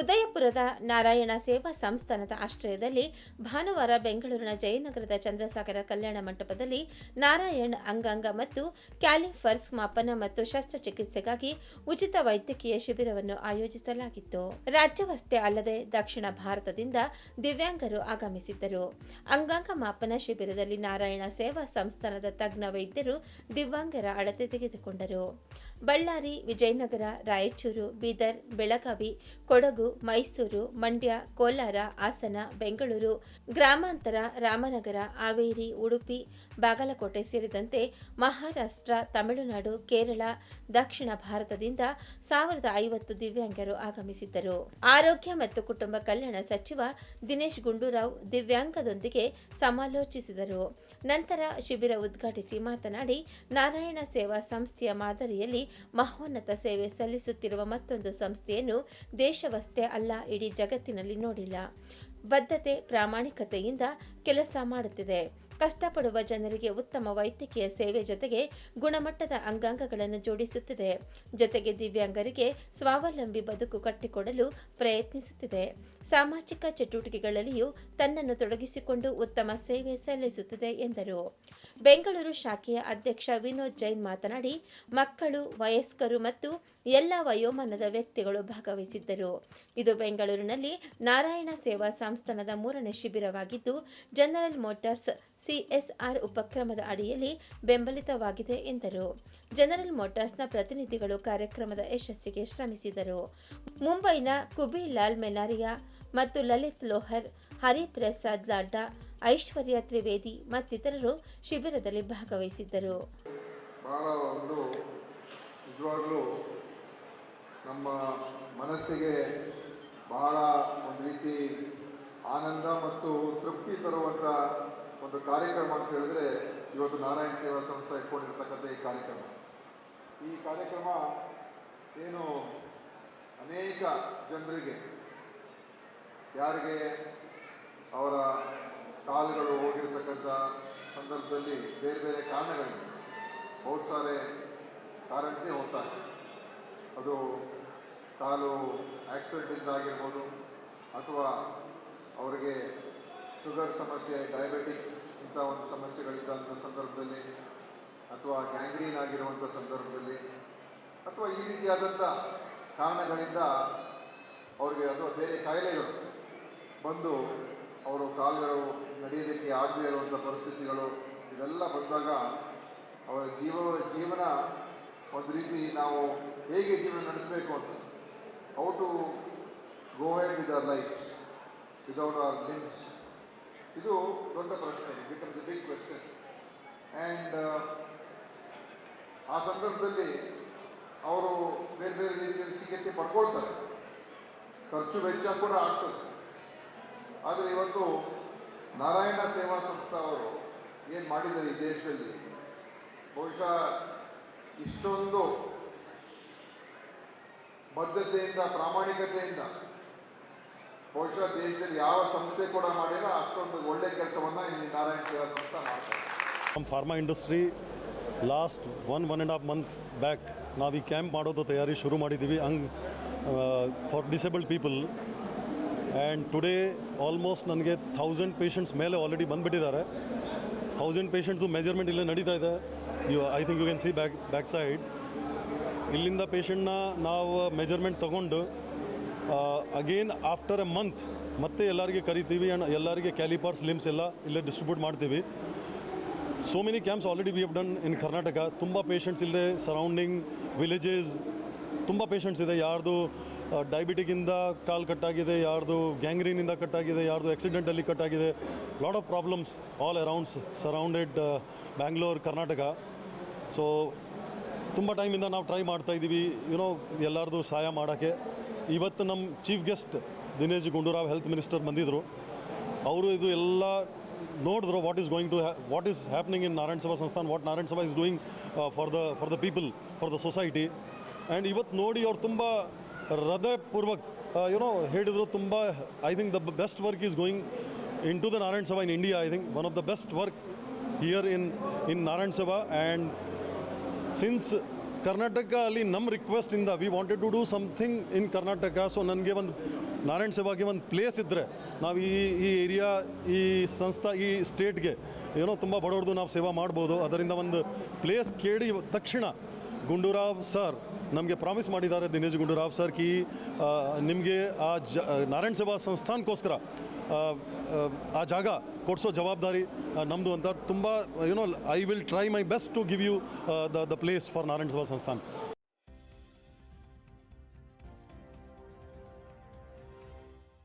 ಉದಯಪುರದ ನಾರಾಯಣ ಸೇವಾ ಸಂಸ್ಥಾನದ ಆಶ್ರಯದಲ್ಲಿ ಭಾನುವಾರ ಬೆಂಗಳೂರಿನ ಜಯನಗರದ ಚಂದ್ರಸಾಗರ ಕಲ್ಯಾಣ ಮಂಟಪದಲ್ಲಿ ನಾರಾಯಣ್ ಅಂಗಾಂಗ ಮತ್ತು ಕ್ಯಾಲಿಫರ್ಸ್ ಮಾಪನ ಮತ್ತು ಶಸ್ತ್ರಚಿಕಿತ್ಸೆಗಾಗಿ ಉಚಿತ ವೈದ್ಯಕೀಯ ಶಿಬಿರವನ್ನು ಆಯೋಜಿಸಲಾಗಿತ್ತು. ರಾಜ್ಯವಷ್ಟೇ ಅಲ್ಲದೆ ದಕ್ಷಿಣ ಭಾರತದಿಂದ ದಿವ್ಯಾಂಗರು ಆಗಮಿಸಿದ್ದರು. ಅಂಗಾಂಗ ಮಾಪನ ಶಿಬಿರದಲ್ಲಿ ನಾರಾಯಣ ಸೇವಾ ಸಂಸ್ಥಾನದ ತಜ್ಞ ವೈದ್ಯರು ದಿವ್ಯಾಂಗರ ಅಳತೆ ತೆಗೆದುಕೊಂಡರು. ಬಳ್ಳಾರಿ, ವಿಜಯನಗರ, ರಾಯಚೂರು, ಬೀದರ್, ಬೆಳಗಾವಿ, ಕೊಡಗು ಮೈಸೂರು, ಮಂಡ್ಯ, ಕೋಲಾರ, ಹಾಸನ, ಬೆಂಗಳೂರು, ಗ್ರಾಮಾಂತರ, ರಾಮನಗರ, ಹಾವೇರಿ, ಉಡುಪಿ, ಬಾಗಲಕೋಟೆ ಸೇರಿದಂತೆ ಮಹಾರಾಷ್ಟ್ರ, ತಮಿಳುನಾಡು, ಕೇರಳ, ದಕ್ಷಿಣ ಭಾರತದಿಂದ ಸಾವಿರದ ಐವತ್ತು ದಿವ್ಯಾಂಗರು ಆಗಮಿಸಿದ್ದರು. ಆರೋಗ್ಯ ಮತ್ತು ಕುಟುಂಬ ಕಲ್ಯಾಣ ಸಚಿವ ದಿನೇಶ್ ಗುಂಡೂರಾವ್ ದಿವ್ಯಾಂಗದೊಂದಿಗೆ ಸಮಾಲೋಚಿಸಿದರು. ನಂತರ ಶಿಬಿರ ಉದ್ಘಾಟಿಸಿ ಮಾತನಾಡಿ, ನಾರಾಯಣ ಸೇವಾ ಸಂಸ್ಥೆಯ ಮಾದರಿಯಲ್ಲಿ ಮಹೋನ್ನತ ಸೇವೆ ಸಲ್ಲಿಸುತ್ತಿರುವ ಮತ್ತೊಂದು ಸಂಸ್ಥೆಯನ್ನು ದೇಶವಷ್ಟೇ ಅಲ್ಲ ಇಡೀ ಜಗತ್ತಿನಲ್ಲಿ ನೋಡಿಲ್ಲ. ಬದ್ಧತೆ ಪ್ರಾಮಾಣಿಕತೆಯಿಂದ ಕೆಲಸ ಮಾಡುತ್ತಿದೆ. ಕಷ್ಟಪಡುವ ಜನರಿಗೆ ಉತ್ತಮ ವೈದ್ಯಕೀಯ ಸೇವೆ ಜೊತೆಗೆ ಗುಣಮಟ್ಟದ ಅಂಗಾಂಗಗಳನ್ನು ಜೋಡಿಸುತ್ತಿದೆ. ಜೊತೆಗೆ ದಿವ್ಯಾಂಗರಿಗೆ ಸ್ವಾವಲಂಬಿ ಬದುಕು ಕಟ್ಟಿಕೊಡಲು ಪ್ರಯತ್ನಿಸುತ್ತಿದೆ. ಸಾಮಾಜಿಕ ಚಟುವಟಿಕೆಗಳಲ್ಲಿಯೂ ತನ್ನನ್ನು ತೊಡಗಿಸಿಕೊಂಡು ಉತ್ತಮ ಸೇವೆ ಸಲ್ಲಿಸುತ್ತಿದೆ ಎಂದರು. ಬೆಂಗಳೂರು ಶಾಖೆಯ ಅಧ್ಯಕ್ಷ ವಿನೋದ್ ಜೈನ್ ಮಾತನಾಡಿ, ಮಕ್ಕಳು, ವಯಸ್ಕರು ಮತ್ತು ಎಲ್ಲ ವಯೋಮಾನದ ವ್ಯಕ್ತಿಗಳು ಭಾಗವಹಿಸಿದ್ದರು. ಇದು ಬೆಂಗಳೂರಿನಲ್ಲಿ ನಾರಾಯಣ ಸೇವಾ ಸಂಸ್ಥಾನದ ಮೂರನೇ ಶಿಬಿರವಾಗಿದ್ದು, ಜನರಲ್ ಮೋಟಾರ್ಸ್ ಸಿಎಸ್ಆರ್ ಉಪಕ್ರಮದ ಅಡಿಯಲ್ಲಿ ಬೆಂಬಲಿತವಾಗಿದೆ ಎಂದರು. ಜನರಲ್ ಮೋಟಾರ್ಸ್ನ ಪ್ರತಿನಿಧಿಗಳು ಕಾರ್ಯಕ್ರಮದ ಯಶಸ್ಸಿಗೆ ಶ್ರಮಿಸಿದರು. ಮುಂಬೈನ ಕುಬಿ ಲಾಲ್ ಮೆನಾರಿಯಾ ಮತ್ತು ಲಲಿತ್ ಲೋಹರ್ ಹರಿಪ್ರಸಾದ್ ಲಾಡ್ಡಾ, ಐಶ್ವರ್ಯ ತ್ರಿವೇದಿ ಮತ್ತಿತರರು ಶಿಬಿರದಲ್ಲಿ ಭಾಗವಹಿಸಿದ್ದರು. ನಮ್ಮ ಮನಸ್ಸಿಗೆ ಬಹಳ ಒಂದು ರೀತಿ ಆನಂದ ಮತ್ತು ತೃಪ್ತಿ ತರುವಂಥ ಒಂದು ಕಾರ್ಯಕ್ರಮ ಅಂತ ಹೇಳಿದ್ರೆ ಇವತ್ತು ನಾರಾಯಣ ಸೇವಾ ಸಂಸ್ಥೆ ಇಟ್ಕೊಂಡಿರ್ತಕ್ಕಂಥ ಈ ಕಾರ್ಯಕ್ರಮ. ಈ ಕಾರ್ಯಕ್ರಮ ಏನು ಅನೇಕ ಜನರಿಗೆ, ಯಾರಿಗೆ ಅವರ ಕಾಲುಗಳು ಹೋಗಿರ್ತಕ್ಕಂಥ ಸಂದರ್ಭದಲ್ಲಿ ಬೇರೆ ಬೇರೆ ಕಾರಣಗಳಿವೆ. ಬಹುತ್ ಸಾರೆ ಕಾರಣಸೇ ಹೋಗ್ತಾರೆ ಅದು ಕಾಲು ಆಕ್ಸಿಡೆಂಟಿಂದ ಆಗಿರ್ಬೋದು ಅಥವಾ ಅವರಿಗೆ ಶುಗರ್ ಸಮಸ್ಯೆ ಡಯಾಬಿಟಿಕ್ ಇಂಥ ಒಂದು ಸಮಸ್ಯೆಗಳಿದ್ದಂಥ ಸಂದರ್ಭದಲ್ಲಿ ಅಥವಾ ಗ್ಯಾಂಗ್ರೀನ್ ಆಗಿರುವಂಥ ಸಂದರ್ಭದಲ್ಲಿ ಅಥವಾ ಈ ರೀತಿಯಾದಂಥ ಕಾರಣಗಳಿಂದ ಅವರಿಗೆ ಅಥವಾ ಬೇರೆ ಕಾಯಿಲೆಗಳು ಬಂದು ಅವರು ಕಾಲುಗಳು ನಡೆಯೋದಕ್ಕೆ ಆಗದೇ ಇರುವಂಥ ಪರಿಸ್ಥಿತಿಗಳು ಇದೆಲ್ಲ ಬಂದಾಗ ಅವರ ಜೀವ, ಜೀವನ ಒಂದು ರೀತಿ ನಾವು ಹೇಗೆ ಜೀವನ ನಡೆಸಬೇಕು ಅಂತ. How to go head with our life without our limbs ದೊಡ್ಡ ಪ್ರಶ್ನೆ becomes a big question and ಆ ಸಂದರ್ಭದಲ್ಲಿ ಅವರು ಬೇರೆ ಬೇರೆ ರೀತಿಯಲ್ಲಿ ಚಿಕಿತ್ಸೆ ಪಡ್ಕೊಳ್ತಾರೆ. ಖರ್ಚು ವೆಚ್ಚ ಕೂಡ ಆಗ್ತದೆ. ಆದರೆ ಇವತ್ತು ನಾರಾಯಣ ಸೇವಾ ಸಂಸ್ಥೆ ಅವರು ಏನು ಮಾಡಿದ್ದಾರೆ ಈ ದೇಶದಲ್ಲಿ? ಬಹುಶಃ ಇಷ್ಟೊಂದು ಬದ್ಧತೆಯಿಂದ, ಪ್ರಾಮಾಣಿಕತೆಯಿಂದ ಬಹುಶಃ ದೇಶದಲ್ಲಿ ಯಾವ ಸಂಸ್ಥೆ ಕೂಡ ಮಾಡಿಲ್ಲ, ಅಷ್ಟೊಂದು ಒಳ್ಳೆ ಕೆಲಸವನ್ನು ಇಲ್ಲಿ ನಾರಾಯಣ ಸೇವಾ ಸಂಸ್ಥೆ ಮಾಡ್ತಾರೆ. Pharma industry last one one and half month back ನಾವು ಈ ಕ್ಯಾಂಪ್ ಮಾಡೋದು ತಯಾರಿ ಶುರು ಮಾಡಿದ್ದೀವಿ ಹಂಗೆ for disabled people and today almost ನನಗೆ ಥೌಸಂಡ್ ಪೇಷಂಟ್ಸ್ ಮೇಲೆ ಆಲ್ರೆಡಿ ಬಂದುಬಿಟ್ಟಿದ್ದಾರೆ. ಥೌಸಂಡ್ ಪೇಷಂಟ್ಸು ಮೆಜರ್ಮೆಂಟ್ ಇಲ್ಲೇ ನಡೀತಾ ಇದೆ. You I think you can see back back side ಇಲ್ಲಿಂದ ಪೇಷಂಟ್ನ ನಾವು ಮೆಜರ್ಮೆಂಟ್ ತೊಗೊಂಡು ಅಗೇನ್ ಆಫ್ಟರ್ ಎ ಮಂತ್ ಮತ್ತೆ ಎಲ್ಲರಿಗೆ ಕರಿತೀವಿ ಆ್ಯಂಡ್ ಎಲ್ಲರಿಗೆ ಕ್ಯಾಲಿಪರ್ಸ್ ಲಿಮ್ಸ್ ಎಲ್ಲ ಇಲ್ಲೇ ಡಿಸ್ಟ್ರಿಬ್ಯೂಟ್ ಮಾಡ್ತೀವಿ. So many camps already we have done in Karnataka ತುಂಬ ಪೇಷಂಟ್ಸ್ ಇಲ್ಲದೆ ಸರೌಂಡಿಂಗ್ ವಿಲೇಜಸ್ ತುಂಬ ಪೇಷಂಟ್ಸ್ ಇದೆ. ಯಾರ್ದು ಡಯಾಬಿಟಿಗಿಂದ ಕಾಲು ಕಟ್ಟಾಗಿದೆ, ಯಾರ್ದು ಗ್ಯಾಂಗ್ರೀನಿಂದ ಕಟ್ಟಾಗಿದೆ, ಯಾರ್ದು ಆಕ್ಸಿಡೆಂಟಲ್ಲಿ ಕಟ್ಟಾಗಿದೆ. Lot of problems all arounds surrounded Bangalore Karnataka so ತುಂಬ ಟೈಮಿಂದ ನಾವು ಟ್ರೈ ಮಾಡ್ತಾಯಿದ್ದೀವಿ ಯುನೋ ಎಲ್ಲರದು ಸಹಾಯ ಮಾಡೋಕ್ಕೆ. ಇವತ್ತು ನಮ್ಮ chief guest Dinesh Gundu Rao health minister ಬಂದಿದ್ದರು ಅವರು ಇದು ಎಲ್ಲ ನೋಡಿದ್ರು what is going to what is happening in Narayana Sabha Sansthan what Narayana Sabha is doing for the for the people for the society and ಇವತ್ತು ನೋಡಿ ಅವ್ರು ತುಂಬ ಹೃದಯಪೂರ್ವಕ್ ಯುನೋ ಹೇಳಿದರು ತುಂಬ I think the best work is going in to the Narayana Sabha in India I think one of the best work here in in Narayana Sabha and since Karnataka ಅಲ್ಲಿ ನಮ್ಮ ರಿಕ್ವೆಸ್ಟಿಂದ we wanted to do something in Karnataka. So ನನಗೆ ಒಂದು ನಾರಾಯಣ್ ಸೇವಾಗೆ ಒಂದು place ಇದ್ದರೆ ನಾವು ಈ ಈ area ಈ ಸಂಸ್ಥಾ, ಈ ಸ್ಟೇಟ್ಗೆ ಏನೋ ತುಂಬ ಬಡವ್ರದ್ದು ನಾವು ಸೇವಾ ಮಾಡ್ಬೋದು. ಅದರಿಂದ ಒಂದು ಪ್ಲೇಸ್ ಕೇಳಿ ತಕ್ಷಣ ಗುಂಡೂರಾವ್ ಸರ್ ನಮಗೆ ಪ್ರಾಮಿಸ್ ಮಾಡಿದ್ದಾರೆ ದಿನೇಶ್ ಗುಂಡೂರಾವ್ ಸರ್ ಕಿ ನಿಮಗೆ ಆ ಜ ನಾರಾಯಣ್ ಸೇವಾ ಸಂಸ್ಥಾನಕ್ಕೋಸ್ಕರ ಆ, ಜಾಗ ಕೊಡಿಸೋ ಜವಾಬ್ದಾರಿ ನಮ್ಮದು ಅಂತ ತುಂಬ you know I will try my best to give you the the place for Narayana Sansthan